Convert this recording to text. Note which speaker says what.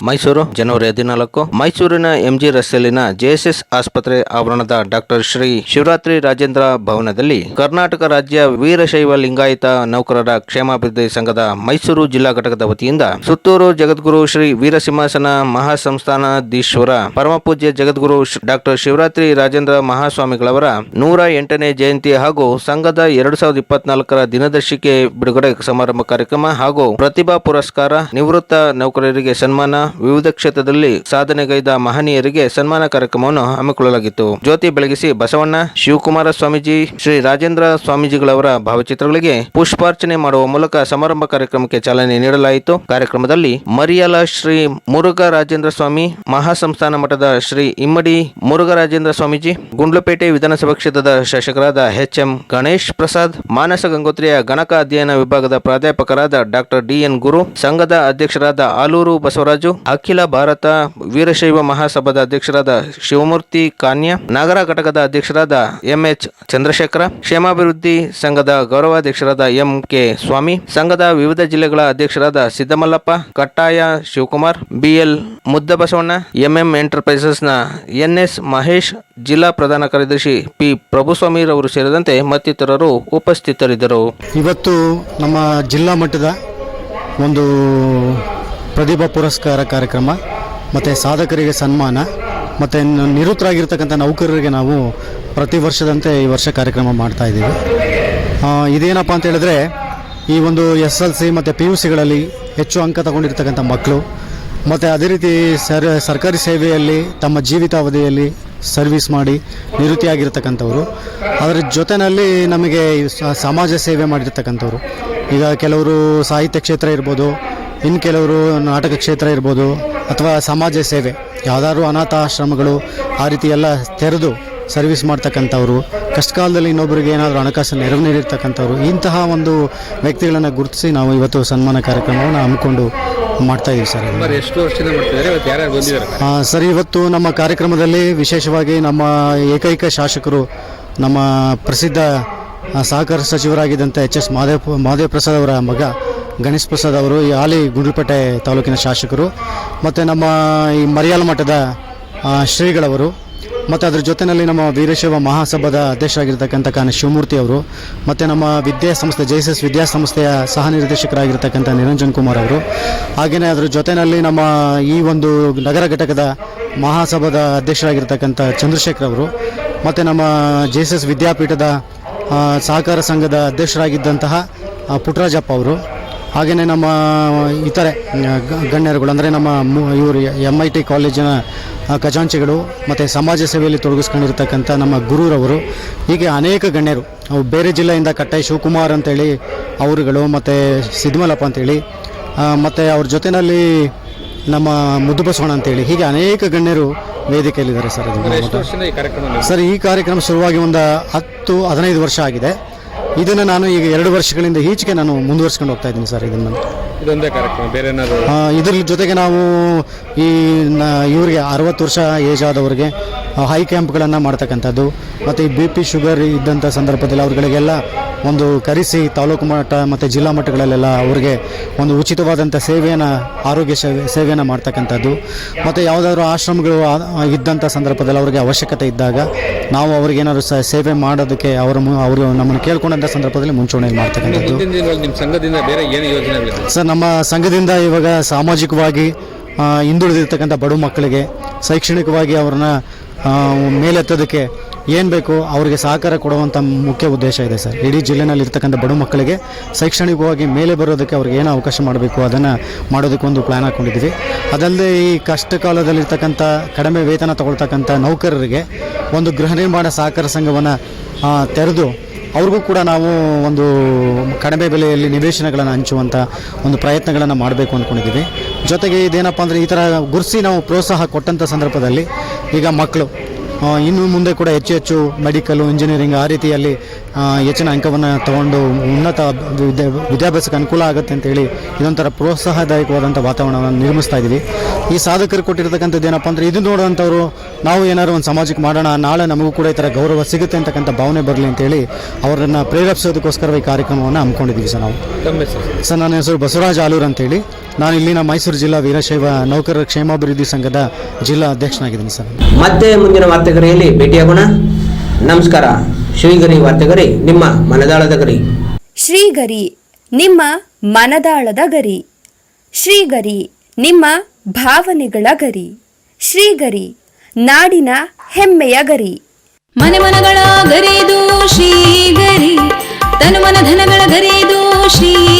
Speaker 1: ಮೈಸೂರು, ಜನವರಿ ಹದಿನಾಲ್ಕು. ಮೈಸೂರಿನ MG ರಸ್ತೆಯಲ್ಲಿನ JSS ಆಸ್ಪತ್ರೆ ಆವರಣದ ಡಾಕ್ಟರ್ ಶ್ರೀ ಶಿವರಾತ್ರಿ ರಾಜೇಂದ್ರ ಭವನದಲ್ಲಿ ಕರ್ನಾಟಕ ರಾಜ್ಯ ವೀರಶೈವ ಲಿಂಗಾಯತ ನೌಕರರ ಕ್ಷೇಮಾಭಿವೃದ್ಧಿ ಸಂಘದ ಮೈಸೂರು ಜಿಲ್ಲಾ ಘಟಕದ ವತಿಯಿಂದ ಸುತ್ತೂರು ಜಗದ್ಗುರು ಶ್ರೀ ವೀರಸಿಂಹಾಸನ ಮಹಾಸಂಸ್ಥಾನಾಧೀಶ್ವರ ಪರಮಪೂಜ್ಯ ಜಗದ್ಗುರು ಡಾಕ್ಟರ್ ಶಿವರಾತ್ರಿ ರಾಜೇಂದ್ರ ಮಹಾಸ್ವಾಮಿಗಳವರ ನೂರ ಎಂಟನೇ ಜಯಂತಿ ಹಾಗೂ ಸಂಘದ ಎರಡು ಸಾವಿರದ ಇಪ್ಪತ್ನಾಲ್ಕರ ದಿನದರ್ಶಿಕೆ ಬಿಡುಗಡೆ ಸಮಾರಂಭ ಕಾರ್ಯಕ್ರಮ ಹಾಗೂ ಪ್ರತಿಭಾ ಪುರಸ್ಕಾರ ನಿವೃತ್ತ ನೌಕರರಿಗೆ ಸನ್ಮಾನ ವಿವಿಧ ಕ್ಷೇತ್ರದಲ್ಲಿ ಸಾಧನೆಗೈದ ಮಹನೀಯರಿಗೆ ಸನ್ಮಾನ ಕಾರ್ಯಕ್ರಮವನ್ನು ಹಮ್ಮಿಕೊಳ್ಳಲಾಗಿತ್ತು. ಜ್ಯೋತಿ ಬೆಳಗಿಸಿ ಬಸವಣ್ಣ, ಶಿವಕುಮಾರ ಸ್ವಾಮೀಜಿ, ಶ್ರೀ ರಾಜೇಂದ್ರ ಸ್ವಾಮೀಜಿಗಳವರ ಭಾವಚಿತ್ರಗಳಿಗೆ ಪುಷ್ಪಾರ್ಚನೆ ಮಾಡುವ ಮೂಲಕ ಸಮಾರಂಭ ಕಾರ್ಯಕ್ರಮಕ್ಕೆ ಚಾಲನೆ ನೀಡಲಾಯಿತು. ಕಾರ್ಯಕ್ರಮದಲ್ಲಿ ಮರಿಯಲ ಶ್ರೀ ಮುರುಘ ರಾಜೇಂದ್ರ ಸ್ವಾಮಿ, ಮಹಾಸಂಸ್ಥಾನ ಮಠದ ಶ್ರೀ ಇಮ್ಮಡಿ ಮುರುಘರಾಜೇಂದ್ರ ಸ್ವಾಮೀಜಿ, ಗುಂಡ್ಲುಪೇಟೆ ವಿಧಾನಸಭಾ ಕ್ಷೇತ್ರದ ಶಾಸಕರಾದ ಎಚ್ ಎಂ ಗಣೇಶ್ ಪ್ರಸಾದ್, ಮಾನಸ ಗಂಗೋತ್ರಿಯ ಗಣಕ ಅಧ್ಯಯನ ವಿಭಾಗದ ಪ್ರಾಧ್ಯಾಪಕರಾದ ಡಾಕ್ಟರ್ ಡಿಎನ್ ಗುರು, ಸಂಘದ ಅಧ್ಯಕ್ಷರಾದ ಆಲೂರು ಬಸವರಾಜು ಅಖಿಲ ಭಾರತ ವೀರಶೈವ ಮಹಾಸಭಾದ ಅಧ್ಯಕ್ಷರಾದ ಶಿವಮೂರ್ತಿ ಕಾನ್ಯ, ನಗರ ಘಟಕದ ಅಧ್ಯಕ್ಷರಾದ ಎಂಎಚ್ ಚಂದ್ರಶೇಖರ, ಕ್ಷೇಮಾಭಿವೃದ್ಧಿ ಸಂಘದ ಗೌರವಾಧ್ಯಕ್ಷರಾದ ಎಂ ಕೆ ಸ್ವಾಮಿ, ಸಂಘದ ವಿವಿಧ ಜಿಲ್ಲೆಗಳ ಅಧ್ಯಕ್ಷರಾದ ಸಿದ್ದಮಲ್ಲಪ್ಪ, ಕಟ್ಟಾಯ ಶಿವಕುಮಾರ್, ಬಿಎಲ್ ಮುದ್ದಬಸವಣ್ಣ, ಎಂಎಂ ಎಂಟರ್ಪ್ರೈಸಸ್ನ ಎನ್ಎಸ್ ಮಹೇಶ್, ಜಿಲ್ಲಾ ಪ್ರಧಾನ ಕಾರ್ಯದರ್ಶಿ ಪಿ ಪ್ರಭುಸ್ವಾಮಿ ರವರು ಸೇರಿದಂತೆ ಮತ್ತಿತರರು ಉಪಸ್ಥಿತರಿದ್ದರು.
Speaker 2: ಇವತ್ತು ನಮ್ಮ ಜಿಲ್ಲಾ ಮಟ್ಟದ ಒಂದು ಪ್ರತಿಭಾ ಪುರಸ್ಕಾರ ಕಾರ್ಯಕ್ರಮ, ಮತ್ತು ಸಾಧಕರಿಗೆ ಸನ್ಮಾನ, ಮತ್ತು ನಿವೃತ್ತರಾಗಿರ್ತಕ್ಕಂಥ ನೌಕರರಿಗೆ ನಾವು ಪ್ರತಿ ವರ್ಷದಂತೆ ಈ ವರ್ಷ ಕಾರ್ಯಕ್ರಮ ಮಾಡ್ತಾ ಇದ್ದೀವಿ. ಇದೇನಪ್ಪ ಅಂತ ಹೇಳಿದ್ರೆ, ಈ ಒಂದು ಎಸ್ ಎಲ್ ಸಿ ಮತ್ತು ಪಿ ಯು ಸಿಗಳಲ್ಲಿ ಹೆಚ್ಚು ಅಂಕ ತಗೊಂಡಿರ್ತಕ್ಕಂಥ ಮಕ್ಕಳು, ಮತ್ತು ಅದೇ ರೀತಿ ಸರ್, ಸರ್ಕಾರಿ ಸೇವೆಯಲ್ಲಿ ತಮ್ಮ ಜೀವಿತಾವಧಿಯಲ್ಲಿ ಸರ್ವಿಸ್ ಮಾಡಿ ನಿವೃತ್ತಿಯಾಗಿರ್ತಕ್ಕಂಥವ್ರು. ಅದರ ಜೊತೆಯಲ್ಲಿ ನಮಗೆ ಸಮಾಜ ಸೇವೆ ಮಾಡಿರ್ತಕ್ಕಂಥವ್ರು. ಈಗ ಕೆಲವರು ಸಾಹಿತ್ಯ ಕ್ಷೇತ್ರ ಇರ್ಬೋದು ಇನ್ನು ಕೆಲವರು ನಾಟಕ ಕ್ಷೇತ್ರ ಇರ್ಬೋದು ಅಥವಾ ಸಮಾಜ ಸೇವೆ ಯಾವ್ದಾದ್ರು ಅನಾಥಾಶ್ರಮಗಳು ಆ ರೀತಿ ಎಲ್ಲ ತೆರೆದು ಸರ್ವಿಸ್ ಮಾಡ್ತಕ್ಕಂಥವ್ರು ಕಷ್ಟ ಕಾಲದಲ್ಲಿ ಇನ್ನೊಬ್ಬರಿಗೆ ಏನಾದರೂ ಹಣಕಾಸು ನೆರವು ನೀಡಿರ್ತಕ್ಕಂಥವ್ರು ಇಂತಹ ಒಂದು ವ್ಯಕ್ತಿಗಳನ್ನು ಗುರುತಿಸಿ ನಾವು ಇವತ್ತು ಸನ್ಮಾನ ಕಾರ್ಯಕ್ರಮವನ್ನು ಹಮ್ಮಿಕೊಂಡು ಮಾಡ್ತಾ ಇದ್ದೀವಿ ಸರ್.
Speaker 3: ಎಷ್ಟು ವರ್ಷದಿಂದ ಮಾಡ್ತಿದ್ದಾರೆ?
Speaker 2: ಸರ್ ಇವತ್ತು ನಮ್ಮ ಕಾರ್ಯಕ್ರಮದಲ್ಲಿ ವಿಶೇಷವಾಗಿ ನಮ್ಮ ಏಕೈಕ ಶಾಸಕರು ನಮ್ಮ ಪ್ರಸಿದ್ಧ ಸಹಕಾರ ಸಚಿವರಾಗಿದ್ದಂಥ ಎಚ್ ಎಸ್ ಮಹದೇವ್ ಮಹದೇವ್ ಪ್ರಸಾದ್ ಅವರ ಮಗ ಗಣೇಶ್ ಪ್ರಸಾದ್ ಅವರು ಈ ಹಾಲಿ ಗುಂಡ್ಲುಪೇಟೆ ತಾಲೂಕಿನ ಶಾಸಕರು, ಮತ್ತು ನಮ್ಮ ಈ ಮರಿಯಾಲ ಮಠದ ಶ್ರೀಗಳವರು, ಮತ್ತು ಅದರ ಜೊತೆಯಲ್ಲಿ ನಮ್ಮ ವೀರಶೈವ ಮಹಾಸಭಾದ ಅಧ್ಯಕ್ಷರಾಗಿರ್ತಕ್ಕಂಥ ಕಾನ ಶಿವಮೂರ್ತಿ ಅವರು, ಮತ್ತು ನಮ್ಮ ವಿದ್ಯಾಸಂಸ್ಥೆ ಜೆ ಎಸ್ ಎಸ್ ವಿದ್ಯಾಸಂಸ್ಥೆಯ ಸಹ ನಿರ್ದೇಶಕರಾಗಿರ್ತಕ್ಕಂಥ ನಿರಂಜನ್ ಕುಮಾರ್ ಅವರು ಹಾಗೆಯೇ ಅದರ ಜೊತೆಯಲ್ಲಿ ನಮ್ಮ ಈ ಒಂದು ನಗರ ಘಟಕದ ಮಹಾಸಭಾದ ಅಧ್ಯಕ್ಷರಾಗಿರ್ತಕ್ಕಂಥ ಚಂದ್ರಶೇಖರ್ ಅವರು, ಮತ್ತು ನಮ್ಮ ಜೆ ಎಸ್ ಎಸ್ ವಿದ್ಯಾಪೀಠದ ಸಹಕಾರ ಸಂಘದ ಅಧ್ಯಕ್ಷರಾಗಿದ್ದಂತಹ ಪುಟ್ಟರಾಜಪ್ಪ ಅವರು ಹಾಗೆಯೇ ನಮ್ಮ ಇತರೆ ಗಣ್ಯರುಗಳು ಅಂದರೆ ನಮ್ಮ ಇವರು ಎಂ ಐ ಟಿ ಕಾಲೇಜಿನ ಖಜಾಂಚಿಗಳು ಮತ್ತು ಸಮಾಜ ಸೇವೆಯಲ್ಲಿ ತೊಡಗಿಸ್ಕೊಂಡಿರ್ತಕ್ಕಂಥ ನಮ್ಮ ಗುರುರವರು ಹೀಗೆ ಅನೇಕ ಗಣ್ಯರು ಅವು ಬೇರೆ ಜಿಲ್ಲೆಯಿಂದ ಕಟ್ಟಾಯಿ ಶಿವಕುಮಾರ್ ಅಂತೇಳಿ ಅವರುಗಳು ಮತ್ತು ಸಿದ್ಮಲಪ್ಪ ಅಂತೇಳಿ ಮತ್ತು ಅವ್ರ ಜೊತೆಯಲ್ಲಿ ನಮ್ಮ ಮುದ್ದು ಬಸವಣ್ಣ ಅಂತೇಳಿ ಹೀಗೆ ಅನೇಕ ಗಣ್ಯರು ವೇದಿಕೆಯಲ್ಲಿದ್ದಾರೆ ಸರ್ ಸರ್ ಈ ಕಾರ್ಯಕ್ರಮ ಶುರುವಾಗಿ ಒಂದು ಹತ್ತು ಹದಿನೈದು ವರ್ಷ ಆಗಿದೆ. ಇದನ್ನು ನಾನು ಈಗ ಎರಡು ವರ್ಷಗಳಿಂದ ಈಚೆಗೆ ನಾನು ಮುಂದುವರ್ಸ್ಕೊಂಡು ಹೋಗ್ತಾ ಇದ್ದೀನಿ ಸರ್ ಇದನ್ನು.
Speaker 3: ಇದೊಂದೇ ಕಾರ್ಯಕ್ರಮ ಬೇರೆ ಏನಾದರೂ?
Speaker 2: ಇದ್ರ ಜೊತೆಗೆ ನಾವು ಈ ನ- ಇವರಿಗೆ ಅರವತ್ತು ವರ್ಷ ಏಜ್ ಆದವರಿಗೆ ಹೈ ಕ್ಯಾಂಪ್ಗಳನ್ನು ಮಾಡ್ತಕ್ಕಂಥದ್ದು ಮತ್ತು ಈ ಬಿ ಪಿ ಶುಗರ್ ಇದ್ದಂಥ ಸಂದರ್ಭದಲ್ಲಿ ಅವ್ರುಗಳಿಗೆಲ್ಲ ಒಂದು ಕರೆಸಿ ತಾಲೂಕು ಮಟ್ಟ ಮತ್ತು ಜಿಲ್ಲಾ ಮಟ್ಟಗಳಲ್ಲೆಲ್ಲ ಅವ್ರಿಗೆ ಒಂದು ಉಚಿತವಾದಂಥ ಸೇವೆಯನ್ನು ಆರೋಗ್ಯ ಸೇವೆ ಸೇವೆಯನ್ನು ಮಾಡ್ತಕ್ಕಂಥದ್ದು. ಮತ್ತು ಯಾವುದಾದ್ರೂ ಆಶ್ರಮಗಳು ಇದ್ದಂಥ ಸಂದರ್ಭದಲ್ಲಿ ಅವ್ರಿಗೆ ಅವಶ್ಯಕತೆ ಇದ್ದಾಗ ನಾವು ಅವ್ರಿಗೆ ಏನಾದ್ರು ಸ ಸೇವೆ ಮಾಡೋದಕ್ಕೆ ಅವರ ಅವರು ನಮ್ಮನ್ನು ಕೇಳ್ಕೊಂಡಂಥ ಸಂದರ್ಭದಲ್ಲಿ ಮುಂಚೂಣಿಯಲ್ಲಿ ಮಾಡ್ತಕ್ಕಂಥದ್ದು.
Speaker 3: ನಿಮ್ಮ ಸಂಘದಿಂದ ಬೇರೆ ಏನು ಯೋಜನೆ
Speaker 2: ಸರ್ ನಮ್ಮ ಸಂಘದಿಂದ ಇವಾಗ ಸಾಮಾಜಿಕವಾಗಿ ಹಿಂದುಳಿದಿರ್ತಕ್ಕಂಥ ಬಡ ಮಕ್ಕಳಿಗೆ ಶೈಕ್ಷಣಿಕವಾಗಿ ಅವ್ರನ್ನ ಮೇಲೆತ್ತೋದಕ್ಕೆ ಏನು ಬೇಕು ಅವರಿಗೆ ಸಹಕಾರ ಕೊಡುವಂಥ ಮುಖ್ಯ ಉದ್ದೇಶ ಇದೆ ಸರ್. ಇಡೀ ಜಿಲ್ಲೆನಲ್ಲಿ ಇರ್ತಕ್ಕಂಥ ಬಡ ಮಕ್ಕಳಿಗೆ ಶೈಕ್ಷಣಿಕವಾಗಿ ಮೇಲೆ ಬರೋದಕ್ಕೆ ಅವ್ರಿಗೆ ಏನು ಅವಕಾಶ ಮಾಡಬೇಕು, ಅದನ್ನು ಮಾಡೋದಕ್ಕೆ ಒಂದು ಪ್ಲ್ಯಾನ್ ಹಾಕ್ಕೊಂಡಿದ್ದೀವಿ ಅದಲ್ಲದೆ ಈ ಕಷ್ಟ ಕಾಲದಲ್ಲಿರ್ತಕ್ಕಂಥ ಕಡಿಮೆ ವೇತನ ತಗೊಳ್ತಕ್ಕಂಥ ನೌಕರರಿಗೆ ಒಂದು ಗೃಹ ನಿರ್ಮಾಣ ಸಹಕಾರ ಸಂಘವನ್ನು ತೆರೆದು ಅವ್ರಿಗೂ ಕೂಡ ನಾವು ಒಂದು ಕಡಿಮೆ ಬೆಲೆಯಲ್ಲಿ ನಿವೇಶನಗಳನ್ನು ಹಂಚುವಂಥ ಒಂದು ಪ್ರಯತ್ನಗಳನ್ನು ಮಾಡಬೇಕು ಅಂದ್ಕೊಂಡಿದ್ದೀವಿ ಜೊತೆಗೆ ಇದೇನಪ್ಪ ಅಂದರೆ ಈ ಥರ ಗುರ್ಸಿ ನಾವು ಪ್ರೋತ್ಸಾಹ ಕೊಟ್ಟಂಥ ಸಂದರ್ಭದಲ್ಲಿ ಈಗ ಮಕ್ಕಳು ಇನ್ನು ಮುಂದೆ ಕೂಡ ಹೆಚ್ಚು ಹೆಚ್ಚು ಮೆಡಿಕಲು ಇಂಜಿನಿಯರಿಂಗ್ ಆ ರೀತಿಯಲ್ಲಿ ಹೆಚ್ಚಿನ ಅಂಕವನ್ನು ತಗೊಂಡು ಉನ್ನತ ವಿದ್ಯಾ ವಿದ್ಯಾಭ್ಯಾಸಕ್ಕೆ ಅನುಕೂಲ ಆಗುತ್ತೆ ಅಂತೇಳಿ ಇದೊಂಥರ ಪ್ರೋತ್ಸಾಹದಾಯಕವಾದಂಥ ವಾತಾವರಣವನ್ನು ನಿರ್ಮಿಸ್ತಾ ಇದ್ದೀವಿ. ಈ ಸಾಧಕರು ಕೊಟ್ಟಿರ್ತಕ್ಕಂಥದ್ದು ಏನಪ್ಪ ಅಂದರೆ ಇದು ನೋಡುವಂಥವ್ರು ನಾವು ಏನಾದ್ರು ಒಂದು ಸಮಾಜಕ್ಕೆ ಮಾಡೋಣ ನಾಳೆ ನಮಗೂ ಕೂಡ ಈ ಥರ ಗೌರವ ಸಿಗುತ್ತೆ ಅಂತಕ್ಕಂಥ ಭಾವನೆ ಬರಲಿ ಅಂತೇಳಿ ಅವರನ್ನು ಪ್ರೇರೇಪಿಸೋದಕ್ಕೋಸ್ಕರ ಈ ಕಾರ್ಯಕ್ರಮವನ್ನು ಹಮ್ಮಿಕೊಂಡಿದ್ದೀವಿ ಸರ್ ನಾವು? ಸರ್ ನನ್ನ ಹೆಸರು ಬಸವರಾಜ್ ಆಲೂರ್ ಅಂತೇಳಿ ನಾನು ಇಲ್ಲಿನ ಮೈಸೂರು ಜಿಲ್ಲಾ ವೀರಶೈವ ನೌಕರರ ಕ್ಷೇಮಾಭಿವೃದ್ಧಿ ಸಂಘದ ಜಿಲ್ಲಾ ಅಧ್ಯಕ್ಷನಾಗಿದ್ದೀನಿ ಸರ್.
Speaker 4: ಮತ್ತೆ ಮುಂದಿನ ವಾರ್ತೆಗರಿಯಲ್ಲಿ ಭೇಟಿಯಾಗೋಣ. ನಮಸ್ಕಾರ. ಶ್ರೀಗರಿ ವಾರ್ತೆಗರಿ ನಿಮ್ಮ ಮನದಾಳದ ಗರಿ.
Speaker 5: ಶ್ರೀಗರಿ ನಿಮ್ಮ ಮನದಾಳದ ಗರಿ. ಶ್ರೀಗರಿ ನಿಮ್ಮ ಭಾವನೆಗಳ ಗರಿ. ಶ್ರೀಗರಿ ನಾಡಿನ ಹೆಮ್ಮೆಯ ಗರಿ.
Speaker 6: ಮನೆ ಮನಗಳ ಗರಿದು ಶ್ರೀಗರಿ ತನುಮನ ಧನಗಳ ಗರಿದು ಶ್ರೀಗರಿ